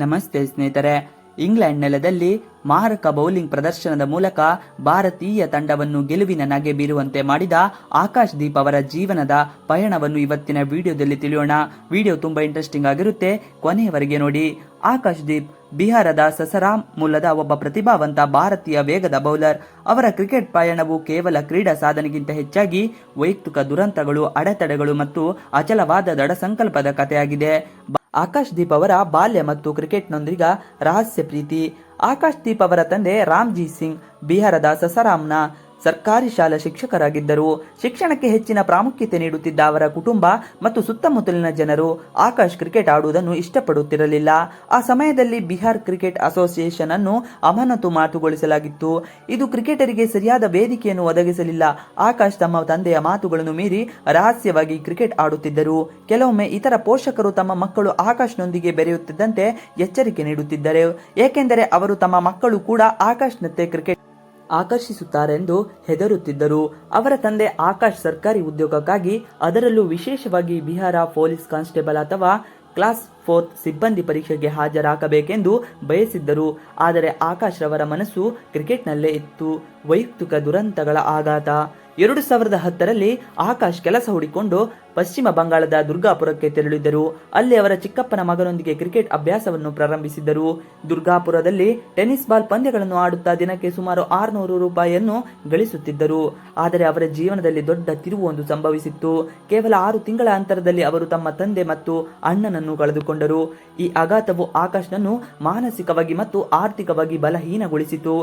ನಮಸ್ತೆ ಸ್ನೇಹಿತರೆ. ಇಂಗ್ಲೆಂಡ್ ನೆಲದಲ್ಲಿ ಮಾರಕ ಬೌಲಿಂಗ್ ಪ್ರದರ್ಶನದ ಮೂಲಕ ಭಾರತೀಯ ತಂಡವನ್ನು ಗೆಲುವಿನ ನಗೆ ಬೀರುವಂತೆ ಮಾಡಿದ ಆಕಾಶ್ ದೀಪ್ ಅವರ ಜೀವನದ ಪಯಣವನ್ನು ಇವತ್ತಿನ ವಿಡಿಯೋದಲ್ಲಿ ತಿಳಿಯೋಣ. ವಿಡಿಯೋ ತುಂಬಾ ಇಂಟ್ರೆಸ್ಟಿಂಗ್ ಆಗಿರುತ್ತೆ. ಕೊನೆಯವರೆಗೆ ನೋಡಿ. ಆಕಾಶ್ ದೀಪ್, ಬಿಹಾರದ ಸಸರಾಮ್ ಮೂಲದ ಒಬ್ಬ ಪ್ರತಿಭಾವಂತ ಭಾರತೀಯ ವೇಗದ ಬೌಲರ್. ಅವರ ಕ್ರಿಕೆಟ್ ಪಯಣವು ಕೇವಲ ಕ್ರೀಡಾ ಸಾಧನೆಗಿಂತ ಹೆಚ್ಚಾಗಿ ವೈಯಕ್ತಿಕ ದುರಂತಗಳು, ಅಡೆತಡೆಗಳು ಮತ್ತು ಅಚಲವಾದ ದೃಢ ಸಂಕಲ್ಪದ ಕಥೆಯಾಗಿದೆ. ಆಕಾಶ್ ದೀಪ್ ಅವರ ಬಾಲ್ಯ ಮತ್ತು ಕ್ರಿಕೆಟ್ನೊಂದಿಗ ರಹಸ್ಯ ಪ್ರೀತಿ. ಆಕಾಶ್ ದೀಪ್ ಅವರ ತಂದೆ ರಾಮ್ಜಿ ಸಿಂಗ್, ಬಿಹಾರದ ಸಸರಾಮ್ನ ಸರ್ಕಾರಿ ಶಾಲಾ ಶಿಕ್ಷಕರಾಗಿದ್ದರು. ಶಿಕ್ಷಣಕ್ಕೆ ಹೆಚ್ಚಿನ ಪ್ರಾಮುಖ್ಯತೆ ನೀಡುತ್ತಿದ್ದ ಅವರ ಕುಟುಂಬ ಮತ್ತು ಸುತ್ತಮುತ್ತಲಿನ ಜನರು ಆಕಾಶ್ ಕ್ರಿಕೆಟ್ ಆಡುವುದನ್ನು ಇಷ್ಟಪಡುತ್ತಿರಲಿಲ್ಲ. ಆ ಸಮಯದಲ್ಲಿ ಬಿಹಾರ್ ಕ್ರಿಕೆಟ್ ಅಸೋಸಿಯೇಷನ್ ಅನ್ನು ಅಮಾನತು ಮಾತುಗೊಳಿಸಲಾಗಿತ್ತು. ಇದು ಕ್ರಿಕೆಟರಿಗೆ ಸರಿಯಾದ ವೇದಿಕೆಯನ್ನು ಒದಗಿಸಲಿಲ್ಲ. ಆಕಾಶ್ ತಮ್ಮ ತಂದೆಯ ಮಾತುಗಳನ್ನು ಮೀರಿ ರಹಸ್ಯವಾಗಿ ಕ್ರಿಕೆಟ್ ಆಡುತ್ತಿದ್ದರು. ಕೆಲವೊಮ್ಮೆ ಇತರ ಪೋಷಕರು ತಮ್ಮ ಮಕ್ಕಳು ಆಕಾಶ್ನೊಂದಿಗೆ ಬೆರೆಯುತ್ತಿದ್ದಂತೆ ಎಚ್ಚರಿಕೆ ನೀಡುತ್ತಿದ್ದರು. ಏಕೆಂದರೆ ಅವರು ತಮ್ಮ ಮಕ್ಕಳು ಕೂಡ ಆಕಾಶ್ನಂತೆ ಕ್ರಿಕೆಟ್ ಆಕರ್ಷಿಸುತ್ತಾರೆಂದು ಹೆದರುತ್ತಿದ್ದರು. ಅವರ ತಂದೆ ಆಕಾಶ್ ಸರ್ಕಾರಿ ಉದ್ಯೋಗಕ್ಕಾಗಿ, ಅದರಲ್ಲೂ ವಿಶೇಷವಾಗಿ ಬಿಹಾರ ಪೊಲೀಸ್ ಕಾನ್ಸ್ಟೇಬಲ್ ಅಥವಾ ಕ್ಲಾಸ್ ಫೋರ್ತ್ ಸಿಬ್ಬಂದಿ ಪರೀಕ್ಷೆಗೆ ಹಾಜರಾಗಬೇಕೆಂದು ಬಯಸಿದ್ದರು. ಆದರೆ ಆಕಾಶ್ ರವರ ಮನಸ್ಸು ಕ್ರಿಕೆಟ್ನಲ್ಲೇ ಇತ್ತು. ವೈಯಕ್ತಿಕ ದುರಂತಗಳ ಆಘಾತ. ಎರಡು ಸಾವಿರದ ಹತ್ತರಲ್ಲಿ ಆಕಾಶ್ ಕೆಲಸ ಹುಡಿಕೊಂಡು ಪಶ್ಚಿಮ ಬಂಗಾಳದ ದುರ್ಗಾಪುರಕ್ಕೆ ತೆರಳಿದ್ದರು. ಅಲ್ಲಿ ಅವರ ಚಿಕ್ಕಪ್ಪನ ಮಗನೊಂದಿಗೆ ಕ್ರಿಕೆಟ್ ಅಭ್ಯಾಸವನ್ನು ಪ್ರಾರಂಭಿಸಿದ್ದರು. ದುರ್ಗಾಪುರದಲ್ಲಿ ಟೆನಿಸ್ ಬಾಲ್ ಪಂದ್ಯಗಳನ್ನು ಆಡುತ್ತಾ ದಿನಕ್ಕೆ ಸುಮಾರು ಆರುನೂರು ರೂಪಾಯಿಯನ್ನು ಗಳಿಸುತ್ತಿದ್ದರು. ಆದರೆ ಅವರ ಜೀವನದಲ್ಲಿ ದೊಡ್ಡ ತಿರುವೊಂದು ಸಂಭವಿಸಿತ್ತು. ಕೇವಲ ಆರು ತಿಂಗಳ ಅಂತರದಲ್ಲಿ ಅವರು ತಮ್ಮ ತಂದೆ ಮತ್ತು ಅಣ್ಣನನ್ನು ಕಳೆದುಕೊಂಡರು. ಈ ಆಘಾತವು ಆಕಾಶ್ನನ್ನು ಮಾನಸಿಕವಾಗಿ ಮತ್ತು ಆರ್ಥಿಕವಾಗಿ ಬಲಹೀನಗೊಳಿಸಿತು.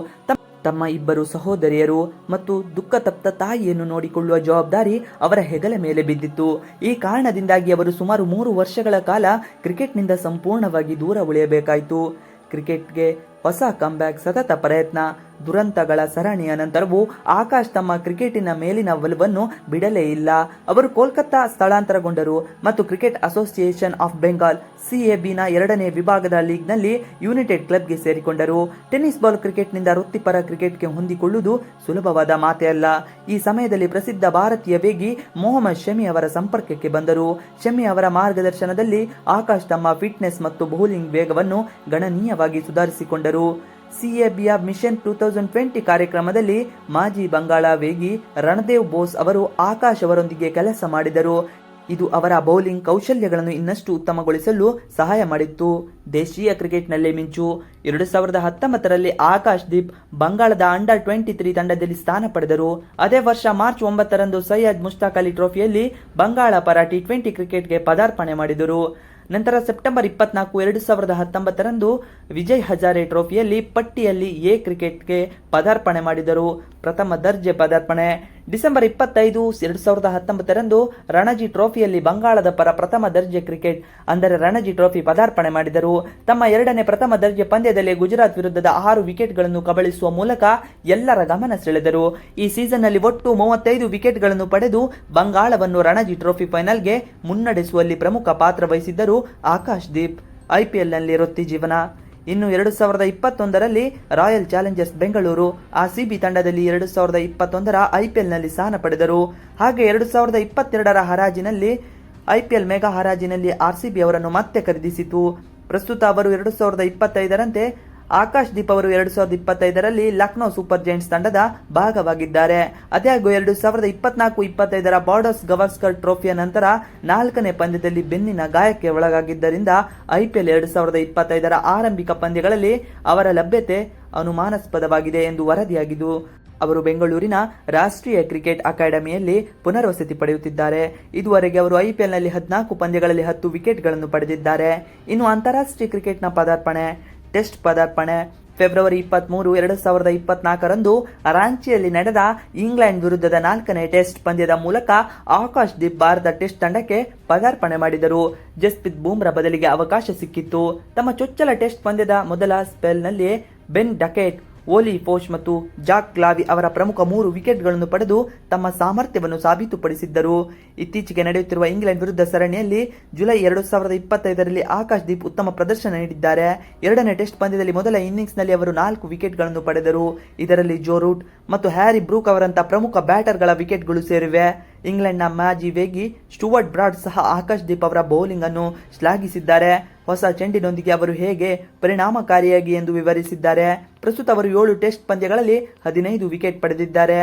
ತಮ್ಮ ಇಬ್ಬರು ಸಹೋದರಿಯರು ಮತ್ತು ದುಃಖ ತಪ್ತ ತಾಯಿಯನ್ನು ನೋಡಿಕೊಳ್ಳುವ ಜವಾಬ್ದಾರಿ ಅವರ ಹೆಗಲ ಮೇಲೆ ಬಿದ್ದಿತ್ತು. ಈ ಕಾರಣದಿಂದಾಗಿ ಅವರು ಸುಮಾರು ಮೂರು ವರ್ಷಗಳ ಕಾಲ ಕ್ರಿಕೆಟ್ನಿಂದ ಸಂಪೂರ್ಣವಾಗಿ ದೂರ ಉಳಿಯಬೇಕಾಯಿತು. ಕ್ರಿಕೆಟ್ಗೆ ಹೊಸ ಬ್ಯಾಕ್ ಸತತ ಪ್ರಯತ್ನ, ದುರಂತಗಳ ಸರಣಿಯ ನಂತರವೂ ಆಕಾಶ್ ತಮ್ಮ ಕ್ರಿಕೆಟಿನ ಮೇಲಿನ ಒಲವನ್ನು ಬಿಡಲೇ ಇಲ್ಲ. ಅವರು ಕೋಲ್ಕತ್ತಾ ಸ್ಥಳಾಂತರಗೊಂಡರು ಮತ್ತು ಕ್ರಿಕೆಟ್ ಅಸೋಸಿಯೇಷನ್ ಆಫ್ ಬೆಂಗಾಲ್ ಸಿಎಬಿನ ಎರಡನೇ ವಿಭಾಗದ ಲೀಗ್ನಲ್ಲಿ ಯುನೈಟೆಡ್ ಕ್ಲಬ್ಗೆ ಸೇರಿಕೊಂಡರು. ಟೆನ್ನಿಸ್ ಬಾಲ್ ಕ್ರಿಕೆಟ್ನಿಂದ ವೃತ್ತಿಪರ ಕ್ರಿಕೆಟ್ಗೆ ಹೊಂದಿಕೊಳ್ಳುವುದು ಸುಲಭವಾದ ಮಾತೇ ಅಲ್ಲ. ಈ ಸಮಯದಲ್ಲಿ ಪ್ರಸಿದ್ಧ ಭಾರತೀಯ ವೇಗಿ ಮೊಹಮ್ಮದ್ ಶಮಿ ಅವರ ಸಂಪರ್ಕಕ್ಕೆ ಬಂದರು. ಶಮಿ ಅವರ ಮಾರ್ಗದರ್ಶನದಲ್ಲಿ ಆಕಾಶ್ ತಮ್ಮ ಫಿಟ್ನೆಸ್ ಮತ್ತು ಬೌಲಿಂಗ್ ವೇಗವನ್ನು ಗಣನೀಯವಾಗಿ ಸುಧಾರಿಸಿಕೊಂಡರು. ಸಿಎಬಿಯ ಮಿಷನ್ ಟೂ ತೌಸಂಡ್ ಟ್ವೆಂಟಿ ಕಾರ್ಯಕ್ರಮದಲ್ಲಿ ಮಾಜಿ ಬಂಗಾಳ ವೇಗಿ ರಣದೇವ್ ಬೋಸ್ ಅವರು ಆಕಾಶ್ ಅವರೊಂದಿಗೆ ಕೆಲಸ ಮಾಡಿದರು. ಇದು ಅವರ ಬೌಲಿಂಗ್ ಕೌಶಲ್ಯಗಳನ್ನು ಇನ್ನಷ್ಟು ಉತ್ತಮಗೊಳಿಸಲು ಸಹಾಯ ಮಾಡಿತ್ತು. ದೇಶೀಯ ಕ್ರಿಕೆಟ್ನಲ್ಲಿ ಮಿಂಚು. ಎರಡು ಸಾವಿರದ ಹತ್ತೊಂಬತ್ತರಲ್ಲಿ ಆಕಾಶ್ ದೀಪ್ ಬಂಗಾಳದ ಅಂಡರ್ ಟ್ವೆಂಟಿ ತ್ರೀ ತಂಡದಲ್ಲಿ ಸ್ಥಾನ ಪಡೆದರು. ಅದೇ ವರ್ಷ ಮಾರ್ಚ್ ಒಂಬತ್ತರಂದು ಸೈಯದ್ ಮುಷ್ತಾಕ್ ಅಲಿ ಟ್ರೋಫಿಯಲ್ಲಿ ಬಂಗಾಳ ಪರ ಟಿ ಟ್ವೆಂಟಿ ಕ್ರಿಕೆಟ್ಗೆ ಪದಾರ್ಪಣೆ ಮಾಡಿದರು. ನಂತರ ಸೆಪ್ಟೆಂಬರ್ ಇಪ್ಪತ್ನಾಲ್ಕು, ಎರಡು ಸಾವಿರದ ಹತ್ತೊಂಬತ್ತರಂದು ವಿಜಯ್ ಹಜಾರೆ ಟ್ರೋಫಿಯಲ್ಲಿ ಪಟ್ಟಿಯಲ್ಲಿ ಎ ಕ್ರಿಕೆಟ್ಗೆ ಪದಾರ್ಪಣೆ ಮಾಡಿದರು. ಪ್ರಥಮ ದರ್ಜೆ ಪದಾರ್ಪಣೆ. ಡಿಸೆಂಬರ್ ಇಪ್ಪತ್ತೈದು, ಎರಡು ಸಾವಿರದ ಹತ್ತೊಂಬತ್ತರಂದು ರಣಜಿ ಟ್ರೋಫಿಯಲ್ಲಿ ಬಂಗಾಳದ ಪರ ಪ್ರಥಮ ದರ್ಜೆ ಕ್ರಿಕೆಟ್, ಅಂದರೆ ರಣಜಿ ಟ್ರೋಫಿ ಪದಾರ್ಪಣೆ ಮಾಡಿದರು. ತಮ್ಮ ಎರಡನೇ ಪ್ರಥಮ ದರ್ಜೆ ಪಂದ್ಯದಲ್ಲಿ ಗುಜರಾತ್ ವಿರುದ್ಧದ ಆರು ವಿಕೆಟ್ಗಳನ್ನು ಕಬಳಿಸುವ ಮೂಲಕ ಎಲ್ಲರ ಗಮನ ಸೆಳೆದರು. ಈ ಸೀಸನ್ನಲ್ಲಿ ಒಟ್ಟು ಮೂವತ್ತೈದು ವಿಕೆಟ್ಗಳನ್ನು ಪಡೆದು ಬಂಗಾಳವನ್ನು ರಣಜಿ ಟ್ರೋಫಿ ಫೈನಲ್ಗೆ ಮುನ್ನಡೆಸುವಲ್ಲಿ ಪ್ರಮುಖ ಪಾತ್ರ ವಹಿಸಿದ್ದರು. ಆಕಾಶ್ ದೀಪ್ ಐಪಿಎಲ್ನಲ್ಲಿ ವೃತ್ತಿ ಜೀವನ. ಇನ್ನು ಎರಡು ಸಾವಿರದ ಇಪ್ಪತ್ತೊಂದರಲ್ಲಿ ರಾಯಲ್ ಚಾಲೆಂಜರ್ಸ್ ಬೆಂಗಳೂರು. ಆರ್ಸಿಬಿ ತಂಡದಲ್ಲಿ ಎರಡು ಸಾವಿರದ ಇಪ್ಪತ್ತೊಂದರ ಐಪಿಎಲ್ನಲ್ಲಿ ಸ್ಥಾನ ಪಡೆದರು. ಹಾಗೆ ಎರಡು ಸಾವಿರದ ಇಪ್ಪತ್ತೆರಡರ ಹರಾಜಿನಲ್ಲಿ ಐಪಿಎಲ್ ಮೆಗಾ ಹರಾಜಿನಲ್ಲಿ ಆರ್ಸಿಬಿ ಅವರನ್ನು ಮತ್ತೆ ಖರೀದಿಸಿತು. ಪ್ರಸ್ತುತ ಅವರು ಎರಡು ಸಾವಿರದ ಇಪ್ಪತ್ತೈದರಂತೆ ಆಕಾಶ್ ದೀಪ್ ಅವರು ಎರಡು ಸಾವಿರದ ಇಪ್ಪತ್ತೈದರಲ್ಲಿ ಲಕ್ನೋ ಸೂಪರ್ ಜೈಂಟ್ಸ್ ತಂಡದ ಭಾಗವಾಗಿದ್ದಾರೆ. ಅದಾಗೂ ಎರಡು ಸಾವಿರದ ಇಪ್ಪತ್ನಾಲ್ಕು ಇಪ್ಪತ್ತೈದರ ಬಾರ್ಡರ್ಸ್ ಗವಾಸ್ಕರ್ ಟ್ರೋಫಿಯ ನಂತರ ನಾಲ್ಕನೇ ಪಂದ್ಯದಲ್ಲಿ ಬೆನ್ನಿನ ಗಾಯಕ್ಕೆ ಒಳಗಾಗಿದ್ದರಿಂದ ಐಪಿಎಲ್ ಎರಡು ಸಾವಿರದ ಇಪ್ಪತ್ತೈದರ ಆರಂಭಿಕ ಪಂದ್ಯಗಳಲ್ಲಿ ಅವರ ಲಭ್ಯತೆ ಅನುಮಾನಾಸ್ಪದವಾಗಿದೆ ಎಂದು ವರದಿಯಾಗಿದ್ದು, ಅವರು ಬೆಂಗಳೂರಿನ ರಾಷ್ಟ್ರೀಯ ಕ್ರಿಕೆಟ್ ಅಕಾಡೆಮಿಯಲ್ಲಿ ಪುನರ್ವಸತಿ ಪಡೆಯುತ್ತಿದ್ದಾರೆ. ಇದುವರೆಗೆ ಅವರು ಐಪಿಎಲ್ನಲ್ಲಿ ಹದಿನಾಲ್ಕು ಪಂದ್ಯಗಳಲ್ಲಿ ಹತ್ತು ವಿಕೆಟ್ಗಳನ್ನು ಪಡೆದಿದ್ದಾರೆ. ಇನ್ನು ಅಂತಾರಾಷ್ಟ್ರೀಯ ಕ್ರಿಕೆಟ್ನ ಪದಾರ್ಪಣೆ. ಟೆಸ್ಟ್ ಪದಾರ್ಪಣೆ. ಫೆಬ್ರವರಿ ಇಪ್ಪತ್ಮೂರು, ಎರಡು ಸಾವಿರದ ಇಪ್ಪತ್ನಾಲ್ಕರಂದು ರಾಂಚಿಯಲ್ಲಿ ನಡೆದ ಇಂಗ್ಲೆಂಡ್ ವಿರುದ್ಧದ ನಾಲ್ಕನೇ ಟೆಸ್ಟ್ ಪಂದ್ಯದ ಮೂಲಕ ಆಕಾಶ್ ದೀಪ್ ಭಾರತ ಟೆಸ್ಟ್ ತಂಡಕ್ಕೆ ಪದಾರ್ಪಣೆ ಮಾಡಿದರು. ಜಸ್ಪ್ರೀತ್ ಬೂಮ್ರಾ ಬದಲಿಗೆ ಅವಕಾಶ ಸಿಕ್ಕಿತ್ತು. ತಮ್ಮ ಚೊಚ್ಚಲ ಟೆಸ್ಟ್ ಪಂದ್ಯದ ಮೊದಲ ಸ್ಪೆಲ್ನಲ್ಲಿ ಬೆನ್ ಡಕೆಟ್ ಓಲಿ ಫೋಶ್ ಮತ್ತು ಜಾಕ್ ಕ್ಲಾವಿ ಅವರ ಪ್ರಮುಖ ಮೂರು ವಿಕೆಟ್ಗಳನ್ನು ಪಡೆದು ತಮ್ಮ ಸಾಮರ್ಥ್ಯವನ್ನು ಸಾಬೀತುಪಡಿಸಿದ್ದರು. ಇತ್ತೀಚೆಗೆ ನಡೆಯುತ್ತಿರುವ ಇಂಗ್ಲೆಂಡ್ ವಿರುದ್ಧ ಸರಣಿಯಲ್ಲಿ ಜುಲೈ ಎರಡು ಸಾವಿರದ ಇಪ್ಪತ್ತೈದರಲ್ಲಿ ಆಕಾಶ್ ದೀಪ್ ಉತ್ತಮ ಪ್ರದರ್ಶನ ನೀಡಿದ್ದಾರೆ. ಎರಡನೇ ಟೆಸ್ಟ್ ಪಂದ್ಯದಲ್ಲಿ ಮೊದಲ ಇನ್ನಿಂಗ್ಸ್ನಲ್ಲಿ ಅವರು ನಾಲ್ಕು ವಿಕೆಟ್ಗಳನ್ನು ಪಡೆದರು. ಇದರಲ್ಲಿ ಜೋ ರೂಟ್ ಮತ್ತು ಹ್ಯಾರಿ ಬ್ರೂಕ್ ಅವರಂತಹ ಪ್ರಮುಖ ಬ್ಯಾಟರ್ಗಳ ವಿಕೆಟ್ಗಳು ಸೇರಿವೆ. ಇಂಗ್ಲೆಂಡ್ನ ಮಾಜಿ ವೇಗಿ, ಸ್ಟುವರ್ಟ್ ಬ್ರಾಡ್ ಸಹ ಆಕಾಶ್ ದೀಪ್ ಅವರ ಬೌಲಿಂಗ್ ಅನ್ನು ಶ್ಲಾಘಿಸಿದ್ದಾರೆ. ಹೊಸ ಚೆಂಡಿನೊಂದಿಗೆ ಅವರು ಹೇಗೆ ಪರಿಣಾಮಕಾರಿಯಾಗಿ ಎಂದು ವಿವರಿಸಿದ್ದಾರೆ. ಪ್ರಸ್ತುತ ಅವರು ಏಳು ಟೆಸ್ಟ್ ಪಂದ್ಯಗಳಲ್ಲಿ ಹದಿನೈದು ವಿಕೆಟ್ ಪಡೆದಿದ್ದಾರೆ.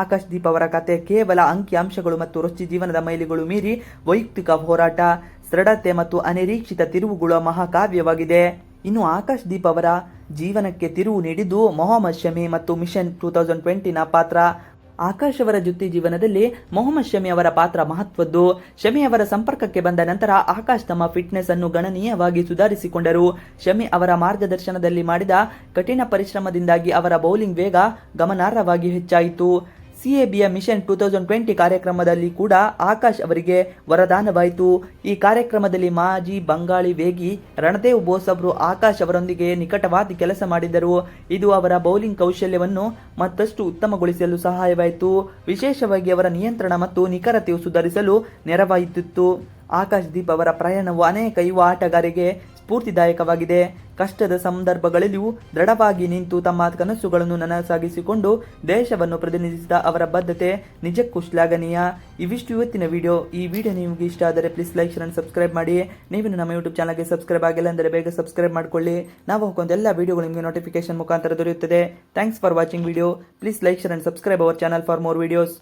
ಆಕಾಶ್ ದೀಪ್ ಅವರ ಕತೆ ಕೇವಲ ಅಂಕಿ ಅಂಶಗಳು ಮತ್ತು ವೃತ್ತಿ ಜೀವನದ ಮೈಲಿಗಳು ಮೀರಿ ವೈಯಕ್ತಿಕ ಹೋರಾಟ ಸೃಢತೆ ಮತ್ತು ಅನಿರೀಕ್ಷಿತ ತಿರುವುಗಳ ಮಹಾಕಾವ್ಯವಾಗಿದೆ. ಇನ್ನು ಆಕಾಶ್ ದೀಪ್ ಅವರ ಜೀವನಕ್ಕೆ ತಿರುವು ನೀಡಿದ್ದು ಮೊಹಮ್ಮದ್ ಶಮಿ ಮತ್ತು ಮಿಷನ್ ಟೂ ತೌಸಂಡ್ ಟ್ವೆಂಟಿನ ಪಾತ್ರ. ಆಕಾಶ್ ಅವರ ಜೊತೆ ಜೀವನದಲ್ಲಿ ಮೊಹಮ್ಮದ್ ಶಮಿ ಅವರ ಪಾತ್ರ ಮಹತ್ವದ್ದು. ಶಮಿ ಅವರ ಸಂಪರ್ಕಕ್ಕೆ ಬಂದ ನಂತರ ಆಕಾಶ್ ತಮ್ಮ ಫಿಟ್ನೆಸ್ ಅನ್ನು ಗಣನೀಯವಾಗಿ ಸುಧಾರಿಸಿಕೊಂಡರು. ಶಮಿ ಅವರ ಮಾರ್ಗದರ್ಶನದಲ್ಲಿ ಮಾಡಿದ ಕಠಿಣ ಪರಿಶ್ರಮದಿಂದಾಗಿ ಅವರ ಬೌಲಿಂಗ್ ವೇಗ ಗಮನಾರ್ಹವಾಗಿ ಹೆಚ್ಚಾಯಿತು. ಸಿಎಬಿಯ ಮಿಷನ್ ಟೂ ತೌಸಂಡ್ ಟ್ವೆಂಟಿ ಕಾರ್ಯಕ್ರಮದಲ್ಲಿ ಕೂಡ ಆಕಾಶ್ ಅವರಿಗೆ ವರದಾನವಾಯಿತು. ಈ ಕಾರ್ಯಕ್ರಮದಲ್ಲಿ ಮಾಜಿ ಬಂಗಾಳಿ ವೇಗಿ, ರಣದೇವ್ ಬೋಸ್ ಅವರು ಆಕಾಶ್ ಅವರೊಂದಿಗೆ ನಿಕಟವಾಗಿ ಕೆಲಸ ಮಾಡಿದರು. ಇದು ಅವರ ಬೌಲಿಂಗ್ ಕೌಶಲ್ಯವನ್ನು ಮತ್ತಷ್ಟು ಉತ್ತಮಗೊಳಿಸಲು ಸಹಾಯವಾಯಿತು. ವಿಶೇಷವಾಗಿ ಅವರ ನಿಯಂತ್ರಣ ಮತ್ತು ನಿಖರತೆಯು ಸುಧಾರಿಸಲು ನೆರವಾಯಿತಿತ್ತು ಆಕಾಶ್ ದೀಪ್ ಅವರ ಪ್ರಯಾಣವು ಅನೇಕ ಯುವ ಆಟಗಾರರಿಗೆ ಸ್ಫೂರ್ತಿದಾಯಕವಾಗಿದೆ. ಕಷ್ಟದ ಸಂದರ್ಭಗಳಲ್ಲಿಯೂ ದೃಢವಾಗಿ ನಿಂತು ತಮ್ಮ ಕನಸುಗಳನ್ನು ನನಸಾಗಿಸಿಕೊಂಡು ದೇಶವನ್ನು ಪ್ರತಿನಿಧಿಸಿದ ಅವರ ಬದ್ಧತೆ ನಿಜಕ್ಕೂ ಶ್ಲಾಘನೀಯ. ಇವಿಷ್ಟು ಇವತ್ತಿನ ವಿಡಿಯೋ. ಈ ವಿಡಿಯೋ ನಿಮಗೆ ಇಷ್ಟ ಆದರೆ ಪ್ಲೀಸ್ ಲೈಕ್, ಶೇರ್ ಸಬ್ಸ್ಕ್ರೈಬ್ ಮಾಡಿ. ನೀವು ನಮ್ಮ ಯೂಟ್ಯೂಬ್ ಚಾನಲ್ಗೆ ಸಬ್ಸ್ಕ್ರೈಬ್ ಆಗಿಲ್ಲ ಅಂದರೆ ಬೇಗ ಸಬ್ಸ್ಕ್ರೈಬ್ ಮಾಡಿಕೊಳ್ಳಿ. ನಾವು ಹಾಕೊಂಡು ಎಲ್ಲ ವಿಡಿಯೋಗಳು ನಿಮಗೆ ನೋಟಿಫಿಕೇಶನ್ ಮುಖಾಂತರ ದೊರೆಯುತ್ತದೆ. Thanks for watching video please like share and subscribe our channel for more videos